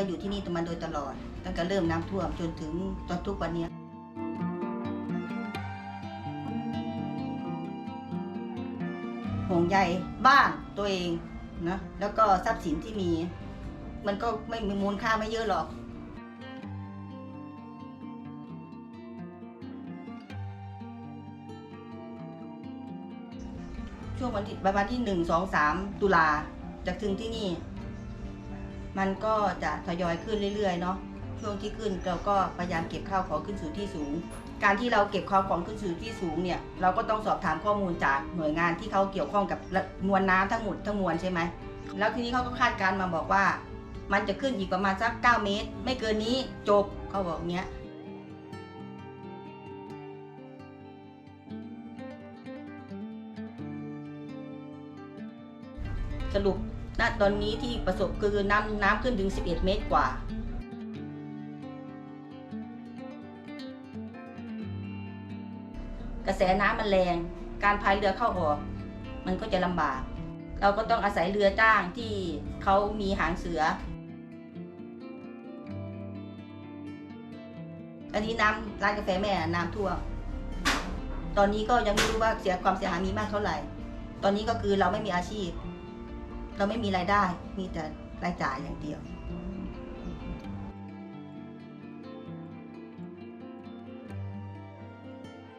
ก็อยู่ที่นี่มาโดยตลอด ตั้งแต่เริ่มน้ำท่วมจนถึงตอนทุกวันนี้ห่วงใยบ้านตัวเองนะแล้วก็ทรัพย์สินที่มี มันก็ไม่มีมูลค่าไม่เยอะหรอกช่วงวันที่ประมาณที่หนึ่งสองสามตุลาจากถึงที่นี่ มันก็จะทยอยขึ้นเรื่อยๆเนาะช่วงที่ขึ้นเราก็พยายามเก็บข้าวของขึ้นสู่ที่สูง การที่เราเก็บข้าวของขึ้นสู่ที่สูงเนี่ยเราก็ต้องสอบถามข้อมูลจากหน่วยงานที่เขาเกี่ยวข้องกับมวลน้ำทั้งหมดทั้งมวลใช่ไหมแล้วทีนี้เขาก็คาดการณ์มาบอกว่า มันจะขึ้นอีกประมาณสัก 9 เมตร ไม่เกินนี้จบเขาบอกเงี้ยสรุป ณตอนนี้ที่ประสบคือน้ำน้ำขึ้นถึง 11 เมตรกว่ากระแสน้ำมันแรง การพายเรือเข้าออก มันก็จะลำบาก เราก็ต้องอาศัยเรือจ้างที่เขามีหางเสือ อันนี้น้ำร้านกาแฟแม่น้ำท่วม ตอนนี้ก็ยังไม่รู้ว่าเสียความเสียหายมีมากเท่าไหร่ ตอนนี้ก็คือเราไม่มีอาชีพ เราไม่มีรายได้ มีแต่รายจ่ายอย่างเดียว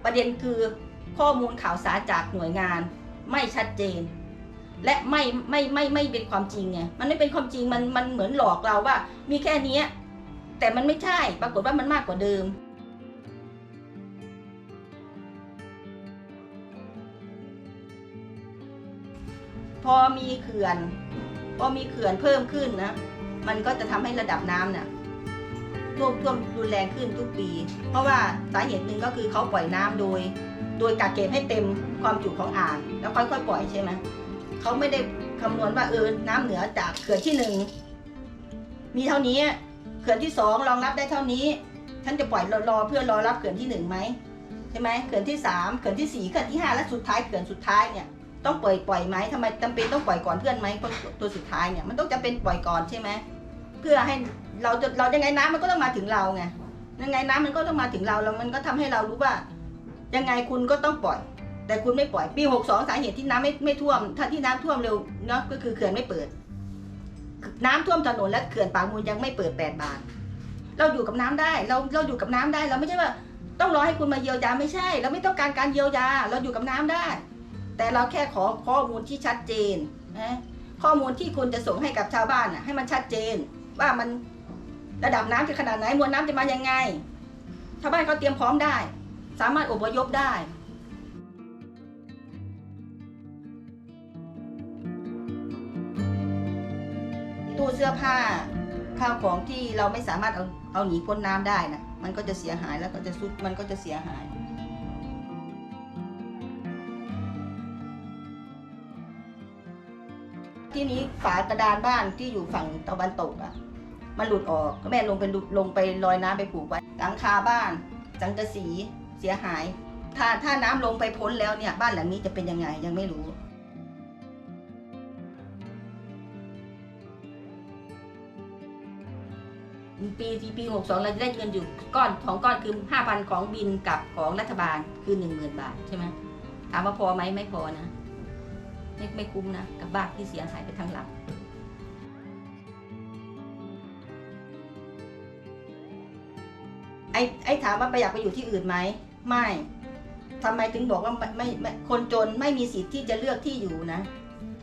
ประเด็นคือข้อมูลข่าวสารจากหน่วยงานไม่ชัดเจน และไม่ไม่ไม่ไม่เป็นความจริงไงมันไม่เป็นความจริงมันมันเหมือนหลอกเราว่า มีแค่นี้แต่มันไม่ใช่ปรากฏว่ามันมากกว่าเดิม พอมีเขื่อน พอมีเขื่อนเพิ่มขึ้นนะ มันก็จะทำให้ระดับน้ำเนี่ยท่วมท่วมรุนแรงขึ้นทุกปี เพราะว่าสาเหตุหนึ่งก็คือเขาปล่อยน้ำโดย โดยกักเก็บให้เต็มความจุของอ่าง แล้วค่อยๆปล่อยใช่ไหมเขาไม่ได้คำนวณว่าเออน้ำเหนือจากเขื่อนที่หนึ่งมีเท่านี้เขื่อนที่สองรองรับได้เท่านี้ฉันจะปล่อยรอรอเพื่อรอรับเขื่อนที่หนึ่งไหมใช่ไหมเขื่อนที่สามเขื่อนที่สี่เขื่อนที่ห้าและสุดท้ายเขื่อนสุดท้ายเนี่ย ต้องปล่อยปล่อยไหมทำไมจำเป็นต้องปล่อยก่อนเพื่อนไหมเพราะตัวสุดท้ายเนี่ยมันต้องจำเป็นปล่อยก่อนใช่ไหมเพื่อให้เราจะเรายังไงน้ำมันก็ต้องมาถึงเราไงยังไงน้ำมันก็ต้องมาถึงเราแล้วมันก็ทำให้เรารู้ว่า ยังไงคุณก็ต้องปล่อย แต่คุณไม่ปล่อยปี62สองสาเหตุที่น้ำไม่ไม่ท่วม ถ้าที่น้ำท่วมเร็วเนาะก็คือเขื่อนไม่เปิด น้ำท่วมถนนและเขื่อนปากมูลยังไม่เปิด8บานเราอยู่กับน้ำได้เราเราอยู่กับน้ำได้เราไม่ใช่ว่า ต้องรอให้คุณมาเยียวยาไม่ใช่ เราไม่ต้องการการเยียวยา เราอยู่กับน้ำได้ แต่เราแค่ขอข้อมูลที่ชัดเจนนะข้อมูลที่คุณจะส่งให้กับชาวบ้านน่ะให้มันชัดเจน ว่ามันระดับน้ำจะขนาดไหนมวลน้ำจะมายังไง ชาวบ้านเขาเตรียมพร้อมได้ สามารถอพยพได้ตู้เสื้อผ้าข้าวของที่เราไม่สามารถเอาเอาหนีพ้นน้ำได้นะมันก็จะเสียหายแล้วก็จะซุดมันก็จะเสียหาย ที่นี้ฝากระดานบ้านที่อยู่ฝั่งตะวันตกอะ่ะ มันหลุดออกก็แม่ลงไปลงไปลอยน้ำไปผูกไว้หลังคาบ้านสังกะสีเสียหาย ถ้าถ้าน้ำลงไปพ้นแล้วเนี่ยบ้านหลังนี้จะเป็นยังไงยังไม่รู้ปีปีหกสองเราจะได้เงินอยู่ก้อนของก้อนคือห้าพันของบินกับของรัฐบาลคือหนึ่งหมื่นบาทใช่ไหมถามว่าพอไหมไม่พอนะ ไม่ไม่คุ้มนะกับบ้านที่เสียหายไปทั้งหลังไอ้ไอ้ถามว่าไปอยากไปอยู่ที่อื่นไหมไม่ทำไมถึงบอกว่าไม่ไม่คนจนไม่มีสิทธิ์ที่จะเลือกที่อยู่นะ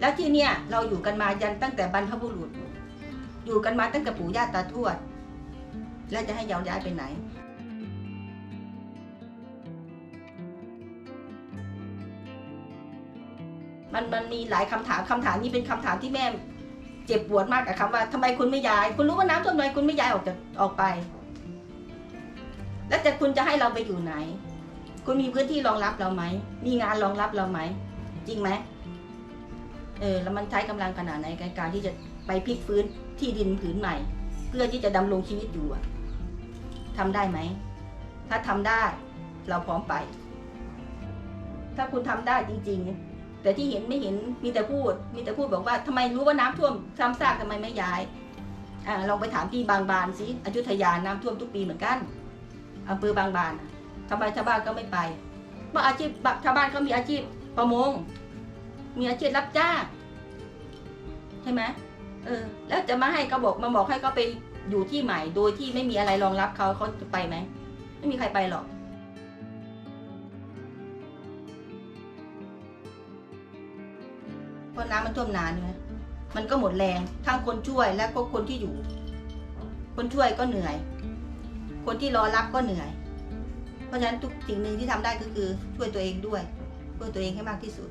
แล้วที่เนี่ยเราอยู่กันมายันตั้งแต่บรรพบุรุษ อยู่กันมาตั้งแต่ปู่ย่าตาทวด แล้วจะให้ยาวย้ายไปไหน มันมันมีหลายคำถามคำถามนี้เป็นคำถามที่แม่เจ็บปวดมากกับคำว่าทำไมคุณไม่ย้าย คุณรู้ว่าน้ำท่วมทำไมคุณไม่ย้ายออกจากออกไป แล้วจะคุณจะให้เราไปอยู่ไหน คุณมีพื้นที่รองรับเราไหม มีงานรองรับเราไหม จริงไหมเออแล้วมันใช้กำลังขนาดไหนในการที่จะไปพลิกฟื้นที่ดินผืนใหม่ เพื่อที่จะดำรงชีวิตอยู่อะทำได้ไหม ถ้าทำได้เราพร้อมไป ถ้าคุณทำได้จริง ๆ แต่ที่เห็นไม่เห็นมีแต่พูด มีแต่พูดบอกว่าทำไมรู้ว่าน้ำท่วมซ้ำซากทำไมไม่ย้ายอ่าลองไปถามที่บางบานสิอยุธยาน้ำท่วมทุกปีเหมือนกันอำเภอบางบานทำไมชาวบ้านก็ไม่ไปเพราะอาชีพชาวบ้านเขามีอาชีพประมง มีอาชีพรับจ้างใช่ไหมเออ แล้วจะมาให้เขาบอกมาบอกให้เขาไปอยู่ที่ใหม่โดยที่ไม่มีอะไรรองรับเขาเขาจะไปไหมไม่มีใครไปหรอก เพราะน้ำมันท่วมนานไงมันก็หมดแรงทั้งคนช่วยและก็คนที่อยู่ คนช่วยก็เหนื่อย คนที่รอรับก็เหนื่อย เพราะฉะนั้นทุกสิ่งหนึ่งที่ทำได้ก็คือช่วยตัวเองด้วยช่วยตัวเองให้มากที่สุด